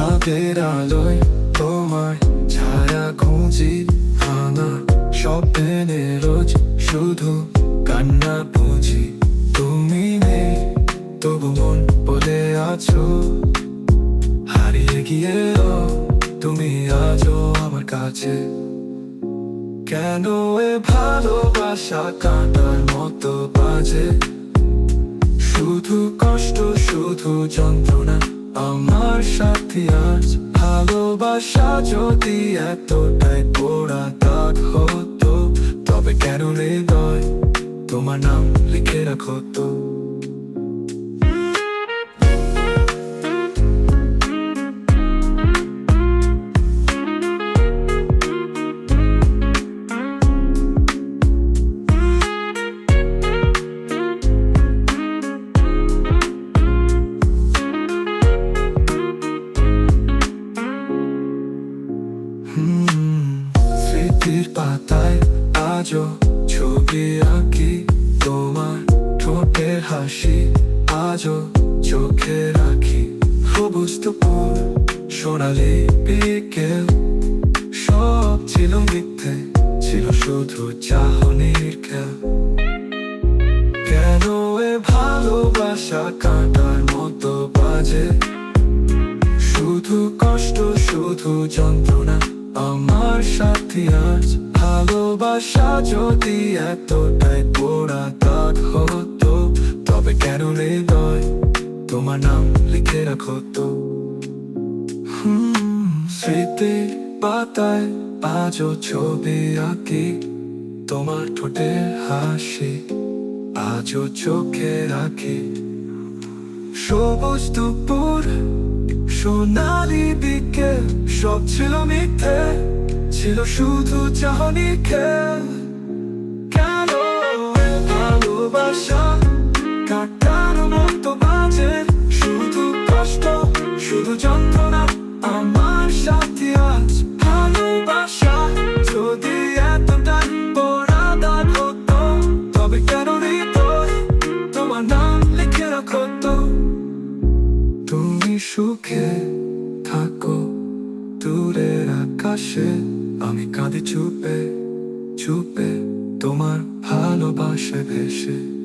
চাঁদের আলোয় তোমার ছায়া খুঁজি ভাঙা স্বপ্নে রোজ শুধু কান্না বুঝি। তুমি নেই, তবু মন বলে আছো। হারিয়ে গিয়ে তুমি আজও আমার কাছে। কেন এ ভালোবাসা কাঁটার মতো বাজে? শুধু কষ্ট, শুধু যন্ত্রণা। আমার সাথে আজ ভালোবাসা যদি এতটাই পোড়া দাগ হতো, তবে কেন হৃদয় তোমার নাম লিখে রাখো তো পাতায় আজও ছবি আঁকি তোমার ঠোঁটের হাসি, আজও চোখে রাখি। সবুজ দুপুর সোনালি বিকেল সব ছিল মিথ্যে, ছিল শুধু চাহনির খেল। কেন এ ভালোবাসা কাঁটার মতো বাজে? শুধু কষ্ট, শুধু যন্ত্রণা, আমার সাথে আজ ভালোবাসা যদি এতটাই পোড়া দাগ হতো, তবে কেন হৃদয় তোমার নাম লিখে রাখো তো? স্মৃতি পাতায় আজও ছবি আঁকি, তোমার ঠোঁটে হাসি আজও চোখে রাখি। সবুজ দুপুর, সোনালি বিকেল, সব ছিল মিথ্যে। ছিল শুধু খেল। কেন ভালোবাসা? কাটানো মতো বাজে। শুধু কষ্ট, শুধু যন্ত্রণা। আমার সাথে আজ ভালোবাসা। যদি এতটাই পোড়া দাগ হতো, তবে কেন তোমার নাম লিখে রাখো তো। তুমি সুখে থাকো, দূরের আকাশে। আমি কাঁদে চুপে চুপে তোমার ভালোবাসে ভেসে।